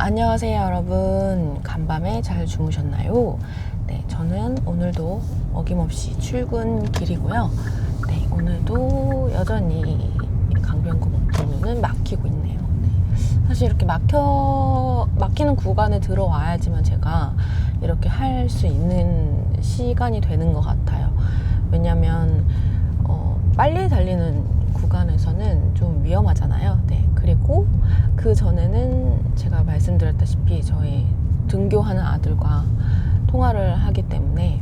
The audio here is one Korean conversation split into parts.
안녕하세요 여러분. 간밤에 잘 주무셨나요? 네 저는 오늘도 어김없이 출근 길이고요. 네 오늘도 여전히 강변북로는 막히고 있네요. 네, 사실 이렇게 막혀 막히는 구간에 들어와야지만 제가 이렇게 할 수 있는 시간이 되는 것 같아요. 왜냐면 어, 빨리 달리는 구간에서는 좀 위험하잖아요. 네 그리고 그 전에는 제가 말씀드렸다시피 저희 등교하는 아들과 통화를 하기 때문에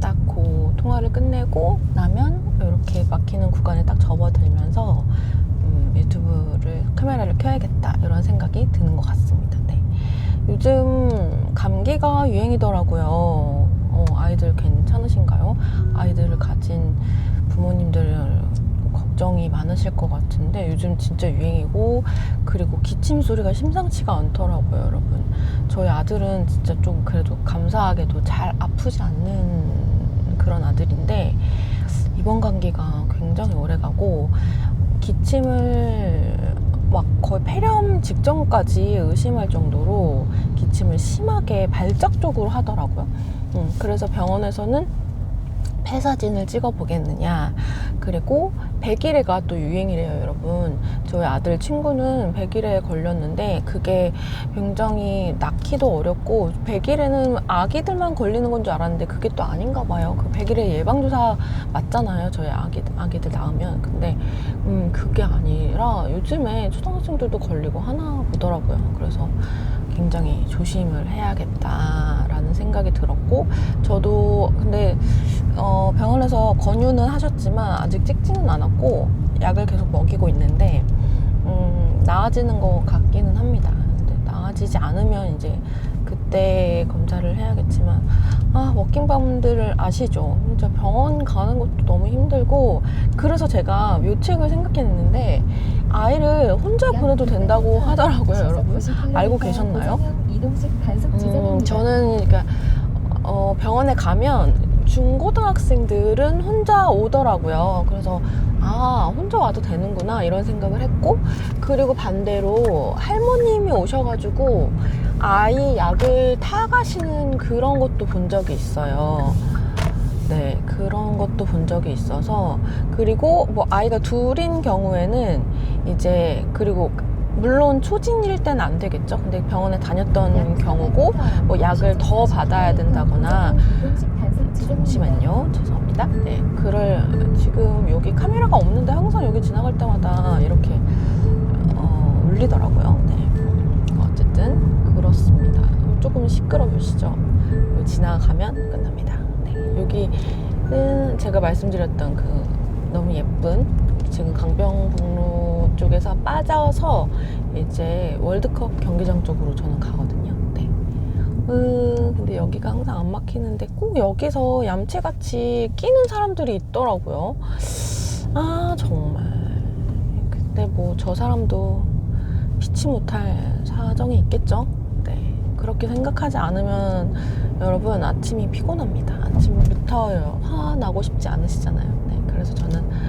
딱 그 통화를 끝내고 나면 이렇게 막히는 구간에 딱 접어들면서 음, 유튜브를 카메라를 켜야겠다 이런 생각이 드는 것 같습니다. 네. 요즘 감기가 유행이더라고요. 어, 아이들 괜찮으신가요? 아이들을 가진 부모님들 걱정이 많으실 것 같은데 요즘 진짜 유행이고 그리고 기침 소리가 심상치가 않더라고요, 여러분. 저희 아들은 진짜 좀 그래도 감사하게도 잘 아프지 않는 그런 아들인데 이번 감기가 굉장히 오래 가고 기침을 막 거의 폐렴 직전까지 의심할 정도로 기침을 심하게 발작적으로 하더라고요. 음, 그래서 병원에서는 폐 사진을 찍어 보겠느냐. 그리고 100일에가 또 유행이래요, 여러분. 저희 아들 친구는 100일에 걸렸는데 그게 굉장히 낳기도 어렵고 100일에는 아기들만 걸리는 건 줄 알았는데 그게 또 아닌가 봐요. 그 100일에 예방주사 맞잖아요, 저희 아기, 아기들 낳으면. 근데 음, 그게 아니라 요즘에 초등학생들도 걸리고 하나 보더라고요. 그래서 굉장히 조심을 해야겠다라는 생각이 들었고 저도 근데 어, 병원에서 권유는 하셨지만 아직 찍지는 않았고 약을 계속 먹이고 있는데 음, 나아지는 것 같기는 합니다. 근데 나아지지 않으면 이제 그때 검사를 해야겠지만 아 워킹맘들을 아시죠? 진짜 병원 가는 것도 너무 힘들고 그래서 제가 묘책을 생각했는데 아이를 혼자 보내도 된다고 하더라고요, 여러분. 알고 계셨나요? 음, 저는 그러니까 어, 병원에 가면 중고등학생들은 혼자 오더라고요. 그래서 아 혼자 와도 되는구나 이런 생각을 했고 그리고 반대로 할머님이 오셔가지고 아이 약을 타가시는 그런 것도 본 적이 있어요. 네, 그런 것도 본 적이 있어서 그리고 뭐 아이가 둘인 경우에는 이제 그리고 물론 초진일 때는 안 되겠죠. 근데 병원에 다녔던 경우고 뭐 약을 더 받아야 된다거나 잠시만요. 죄송합니다. 네, 그럴 지금 여기 카메라가 없는데 항상 여기 지나갈 때마다 이렇게 어, 울리더라고요. 네, 어쨌든 그렇습니다. 조금 시끄러 보시죠. 여기 지나가면 끝납니다. 네, 여기는 제가 말씀드렸던 그 너무 예쁜 지금 강병북로 쪽에서 빠져서 이제 월드컵 경기장 쪽으로 저는 가거든요. 네. 음, 근데 여기가 항상 안 막히는데 꼭 여기서 얌체같이 끼는 사람들이 있더라고요. 아, 정말. 근데 뭐 저 사람도 피치 못할 사정이 있겠죠? 네. 그렇게 생각하지 않으면 여러분 아침이 피곤합니다. 아침부터 화나고 싶지 않으시잖아요. 네. 그래서 저는 하,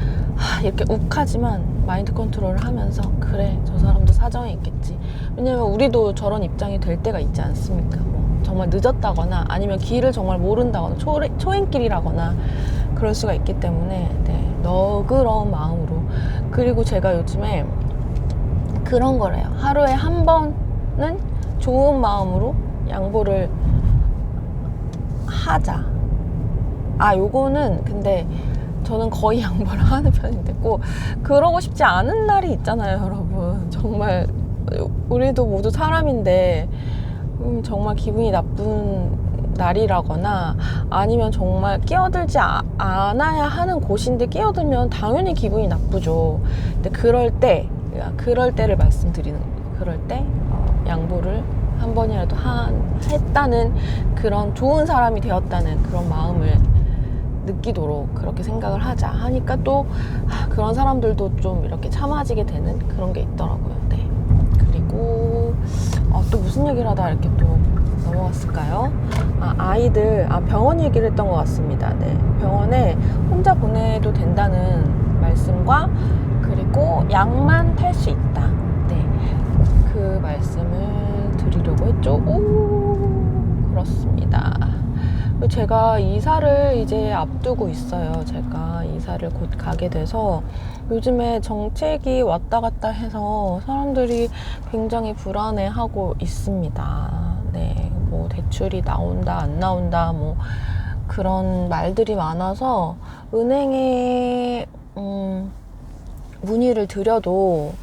이렇게 욱하지만 마인드 컨트롤을 하면서 그래 저 사람도 사정이 있겠지. 왜냐면 우리도 저런 입장이 될 때가 있지 않습니까? 뭐 정말 늦었다거나 아니면 길을 정말 모른다거나 초, 초행길이라거나 그럴 수가 있기 때문에 네, 너그러운 마음으로 그리고 제가 요즘에 그런 거래요. 하루에 한 번은 좋은 마음으로 양보를 하자. 아, 요거는 근데 저는 거의 양보를 하는 편인데 꼭 그러고 싶지 않은 날이 있잖아요, 여러분. 정말 우리도 모두 사람인데 음, 정말 기분이 나쁜 날이라거나 아니면 정말 끼어들지 아- 않아야 하는 곳인데 끼어들면 당연히 기분이 나쁘죠. 근데 그럴 때, 그럴 때를 말씀드리는 거예요. 그럴 때 어, 양보를 한 번이라도 한, 했다는 그런 좋은 사람이 되었다는 그런 마음을 느끼도록 그렇게 생각을 하자 하니까 또 아, 그런 사람들도 좀 이렇게 참아지게 되는 그런 게 있더라고요. 네. 그리고 어, 또 무슨 얘기를 하다 이렇게 또 넘어갔을까요? 아, 아이들 아, 병원 얘기를 했던 것 같습니다. 네. 병원에 혼자 보내도 된다는 말씀과 그리고 약만 탈 수 있다. 네. 그 말씀을 드리려 있죠. 오, 제가 이사를 이제 앞두고 있어요. 제가 이사를 곧 가게 돼서 요즘에 정책이 왔다 갔다 해서 사람들이 굉장히 불안해하고 있습니다. 네, 뭐 대출이 나온다, 안 나온다, 뭐 그런 말들이 많아서 은행에 음, 문의를 드려도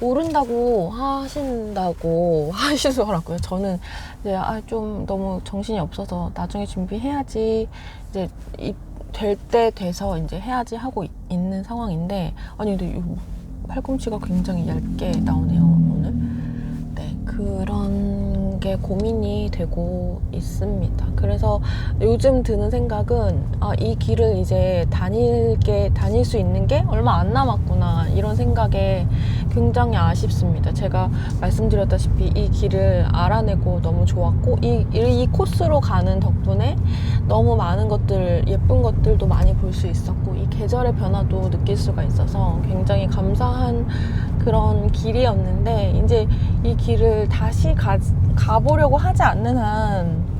모른다고 하신다고 하시더라고요. 저는 이제 아, 좀 너무 정신이 없어서 나중에 준비해야지 이제 될 때 돼서 이제 해야지 하고 있, 는 상황인데 아니 근데 이 팔꿈치가 굉장히 얇게 나오네요 오늘. 네 그런 게 고민이 되고 있습니다. 그래서 요즘 드는 생각은 아, 이 길을 이제 다닐게 다닐 수 있는 게 얼마 안 남았구나 이런 생각에 굉장히 아쉽습니다. 제가 말씀드렸다시피 이 길을 알아내고 너무 좋았고 이, 이 코스로 가는 덕분에 너무 많은 것들 예쁜 것들도 많이 볼 수 있었고 이 계절의 변화도 느낄 수가 있어서 굉장히 감사한 그런 길이었는데 이제 이 길을 다시 가, 가보려고 하지 않는 한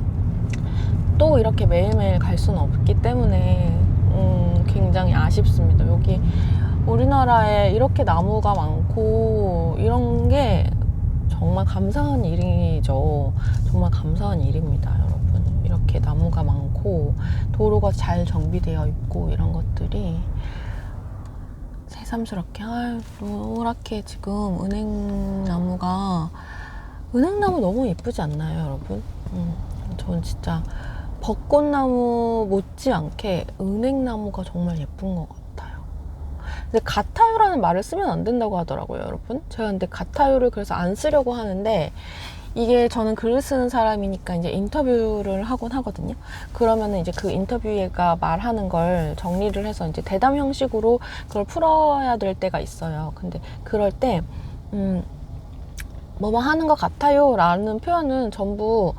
또 이렇게 매일매일 갈 수는 없기 때문에 음, 굉장히 아쉽습니다. 여기 우리나라에 이렇게 나무가 많고 이런 게 정말 감사한 일이죠. 정말 감사한 일입니다, 여러분. 이렇게 나무가 많고 도로가 잘 정비되어 있고 이런 것들이 새삼스럽게 아 노랗게 지금 은행나무가 은행나무 너무 예쁘지 않나요, 여러분? 음, 전 진짜 벚꽃나무 못지않게 은행나무가 정말 예쁜 것 같아요. 근데 같아요라는 말을 쓰면 안 된다고 하더라고요, 여러분. 제가 근데 같아요를 그래서 안 쓰려고 하는데 이게 저는 글을 쓰는 사람이니까 이제 인터뷰를 하곤 하거든요. 그러면은 이제 그 인터뷰가 말하는 걸 정리를 해서 이제 대담 형식으로 그걸 풀어야 될 때가 있어요. 근데 그럴 때, 음, 뭐뭐 하는 것 같아요 라는 표현은 전부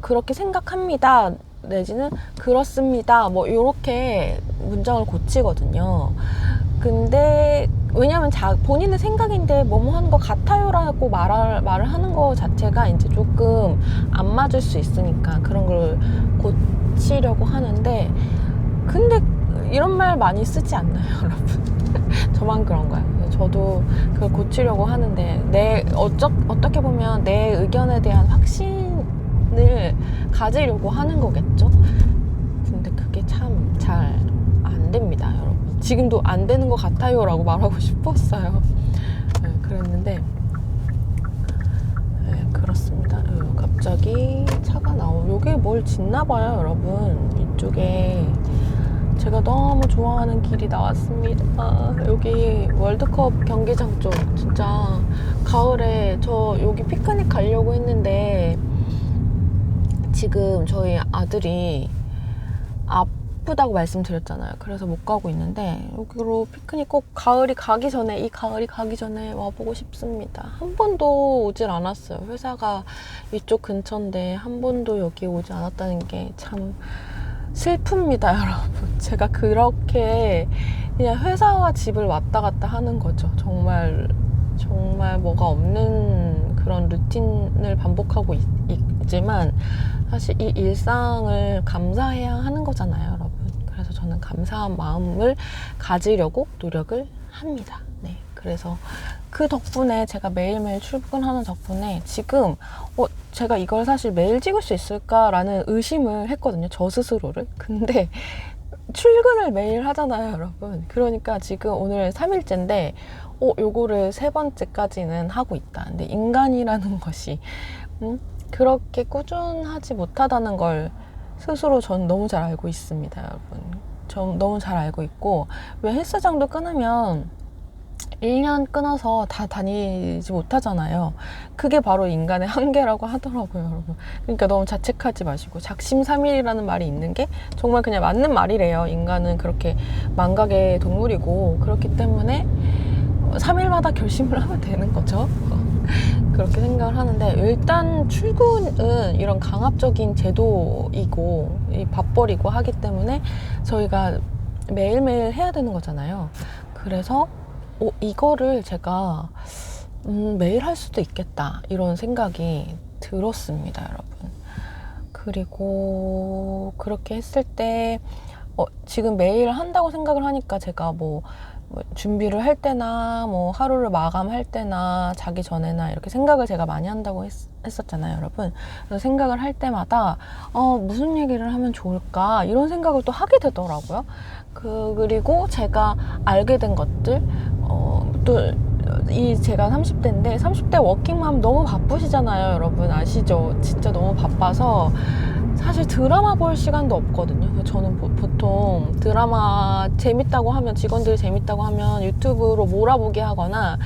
그렇게 생각합니다. 내지는 그렇습니다. 뭐 이렇게 문장을 고치거든요. 근데 왜냐하면 자, 본인의 생각인데 뭐뭐 하는 것 같아요라고 말을 말을 하는 거 자체가 이제 조금 안 맞을 수 있으니까 그런 걸 고치려고 하는데 근데 이런 말 많이 쓰지 않나요, 여러분? 저만 그런가요? 저도 그걸 고치려고 하는데 내 어쩌, 어떻게 보면 내 의견에 대한 확신을 가지려고 하는 거겠죠? 근데 그게 참 잘. 지금도 안 되는 것 같아요 라고 말하고 싶었어요. 네, 그랬는데 네, 그렇습니다. 네, 갑자기 차가 나오. 요게 뭘 짓나 봐요, 여러분. 이쪽에 제가 너무 좋아하는 길이 나왔습니다. 여기 월드컵 경기장 쪽 진짜 가을에 저 여기 피크닉 가려고 했는데 지금 저희 아들이 아프다고 말씀드렸잖아요. 그래서 못 가고 있는데 여기로 피크닉 꼭 가을이 가기 전에 이 가을이 가기 전에 와보고 싶습니다. 한 번도 오질 않았어요. 회사가 이쪽 근처인데 한 번도 여기 오지 않았다는 게 참 슬픕니다, 여러분. 제가 그렇게 그냥 회사와 집을 왔다 갔다 하는 거죠. 정말 정말 뭐가 없는 그런 루틴을 반복하고 있, 있지만 사실 이 일상을 감사해야 하는 거잖아요, 여러분. 그래서 저는 감사한 마음을 가지려고 노력을 합니다. 네. 그래서 그 덕분에 제가 매일매일 출근하는 덕분에 지금 어, 제가 이걸 사실 매일 찍을 수 있을까라는 의심을 했거든요. 저 스스로를. 근데 출근을 매일 하잖아요, 여러분. 그러니까 지금 오늘 3일째인데, 어, 요거를 세 번째까지는 하고 있다. 근데 인간이라는 것이, 음, 그렇게 꾸준하지 못하다는 걸 스스로 전 너무 잘 알고 있습니다, 여러분. 전 너무 잘 알고 있고, 왜 헬스장도 끊으면 1년 끊어서 다 다니지 못하잖아요. 그게 바로 인간의 한계라고 하더라고요, 여러분. 그러니까 너무 자책하지 마시고 작심삼일이라는 말이 있는 게 정말 그냥 맞는 말이래요. 인간은 그렇게 망각의 동물이고 그렇기 때문에 3일마다 결심을 하면 되는 거죠. 그렇게 생각을 하는데 일단 출근은 이런 강압적인 제도이고 이 밥벌이고 하기 때문에 저희가 매일매일 해야 되는 거잖아요. 그래서 어, 이거를 제가 음, 매일 할 수도 있겠다 이런 생각이 들었습니다, 여러분. 그리고 그렇게 했을 때 어, 지금 매일 한다고 생각을 하니까 제가 뭐, 뭐 준비를 할 때나 뭐 하루를 마감할 때나 자기 전에나 이렇게 생각을 제가 많이 한다고 했, 했었잖아요, 여러분. 그래서 생각을 할 때마다 어, 무슨 얘기를 하면 좋을까 이런 생각을 또 하게 되더라고요. 그 그리고 제가 알게 된 것들 어, 또이 제가 30대인데 30대 워킹맘 너무 바쁘시잖아요, 여러분 아시죠? 진짜 너무 바빠서 사실 드라마 볼 시간도 없거든요. 저는 보, 보통 드라마 재밌다고 하면 직원들이 재밌다고 하면 유튜브로 몰아보기 하거나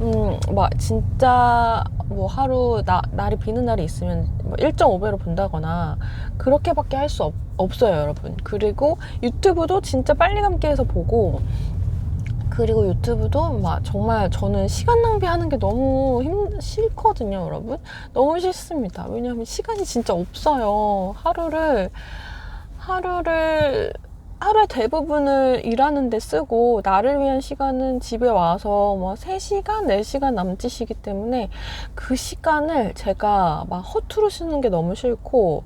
음, 막 진짜 뭐 하루 나, 날이 비는 날이 있으면 뭐 1.5배로 본다거나 그렇게밖에 할 수 없어요, 여러분. 그리고 유튜브도 진짜 빨리 감기해서 보고 그리고 유튜브도 막 정말 저는 시간 낭비하는 게 너무 힘 싫거든요, 여러분. 너무 싫습니다. 왜냐하면 시간이 진짜 없어요. 하루를 하루를 하루의 대부분을 일하는 데 쓰고 나를 위한 시간은 집에 와서 뭐 3시간, 4시간 남짓이기 때문에 그 시간을 제가 막 허투루 쓰는 게 너무 싫고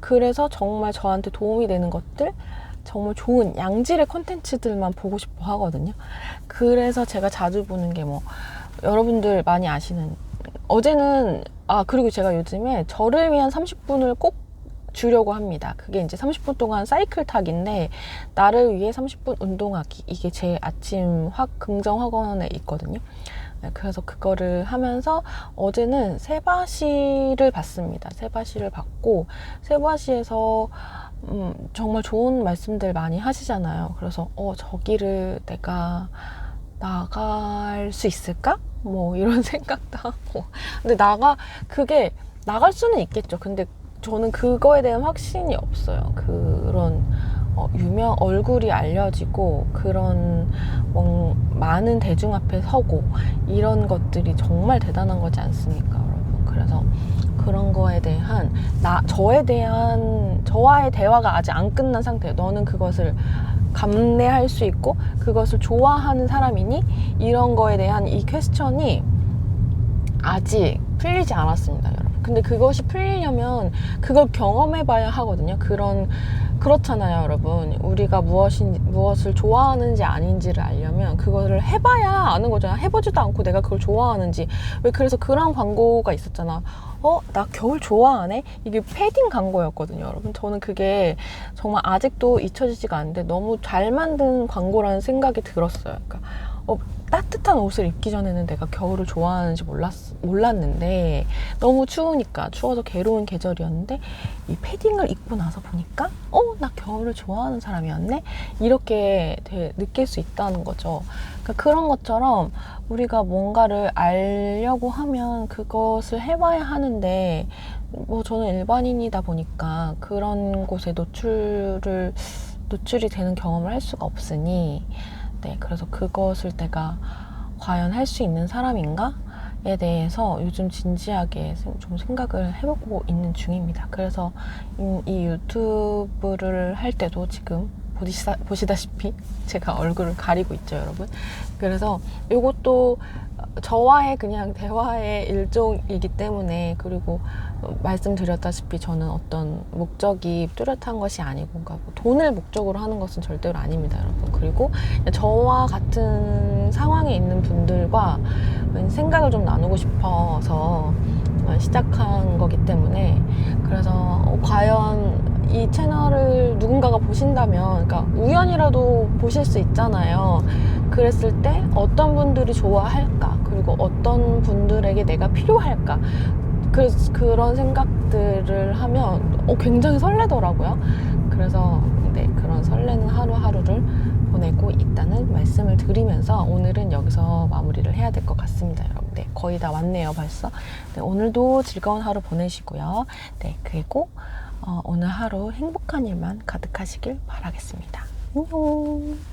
그래서 정말 저한테 도움이 되는 것들 정말 좋은 양질의 콘텐츠들만 보고 싶어 하거든요. 그래서 제가 자주 보는 게 뭐 여러분들 많이 아시는 어제는 아 그리고 제가 요즘에 저를 위한 30분을 꼭 주려고 합니다. 그게 이제 30분 동안 사이클 타기인데 나를 위해 30분 운동하기 이게 제 아침 확 긍정 학원에 있거든요. 네, 그래서 그거를 하면서 어제는 세바시를 봤습니다. 세바시를 봤고 세바시에서 음, 정말 좋은 말씀들 많이 하시잖아요. 그래서 어 저기를 내가 나갈 수 있을까? 뭐 이런 생각도 하고. 근데 나가 그게 나갈 수는 있겠죠. 근데 저는 그거에 대한 확신이 없어요. 그런 어, 유명 얼굴이 알려지고 그런 뭐, 많은 대중 앞에 서고 이런 것들이 정말 대단한 거지 않습니까, 여러분? 그래서 그런 거에 대한 나 저에 대한 저와의 대화가 아직 안 끝난 상태예요. 너는 그것을 감내할 수 있고 그것을 좋아하는 사람이니 이런 거에 대한 이 퀘스천이 아직 풀리지 않았습니다, 여러분. 근데 그것이 풀리려면 그걸 경험해 봐야 하거든요. 그런 그렇잖아요, 여러분. 우리가 무엇인 무엇을 좋아하는지 아닌지를 알려면 그거를 해봐야 아는 거잖아요. 해보지도 않고 내가 그걸 좋아하는지 왜 그래서 그런 광고가 있었잖아. 어, 나 겨울 좋아하네? 이게 패딩 광고였거든요, 여러분. 저는 그게 정말 아직도 잊혀지지가 않는데 너무 잘 만든 광고라는 생각이 들었어요. 그러니까 어, 따뜻한 옷을 입기 전에는 내가 겨울을 좋아하는지 몰랐, 몰랐는데 너무 추우니까 추워서 괴로운 계절이었는데 이 패딩을 입고 나서 보니까 어? 나 겨울을 좋아하는 사람이었네? 이렇게 되, 느낄 수 있다는 거죠. 그러니까 그런 것처럼 우리가 뭔가를 알려고 하면 그것을 해봐야 하는데 뭐 저는 일반인이다 보니까 그런 곳에 노출을 노출이 되는 경험을 할 수가 없으니 네, 그래서 그것을 내가 과연 할 수 있는 사람인가?에 대해서 요즘 진지하게 좀 생각을 해보고 있는 중입니다. 그래서 이 유튜브를 할 때도 지금 보시다, 보시다시피 제가 얼굴을 가리고 있죠, 여러분. 그래서 이것도 저와의 그냥 대화의 일종이기 때문에 그리고 말씀드렸다시피 저는 어떤 목적이 뚜렷한 것이 아니고 그러니까 뭐 돈을 목적으로 하는 것은 절대로 아닙니다, 여러분. 그리고 저와 같은 상황에 있는 분들과 생각을 좀 나누고 싶어서 시작한 거기 때문에 그래서 어, 과연 이 채널을 누군가가 보신다면, 그러니까 우연이라도 보실 수 있잖아요. 그랬을 때 어떤 분들이 좋아할까? 그리고 어떤 분들에게 내가 필요할까? 그래서 그런 생각들을 하면 어, 굉장히 설레더라고요. 그래서 네, 그런 설레는 하루하루를 보내고 있다는 말씀을 드리면서 오늘은 여기서 마무리를 해야 될 것 같습니다, 여러분. 네, 거의 다 왔네요, 벌써. 네, 오늘도 즐거운 하루 보내시고요. 네, 그리고 어, 오늘 하루 행복한 일만 가득하시길 바라겠습니다. 안녕.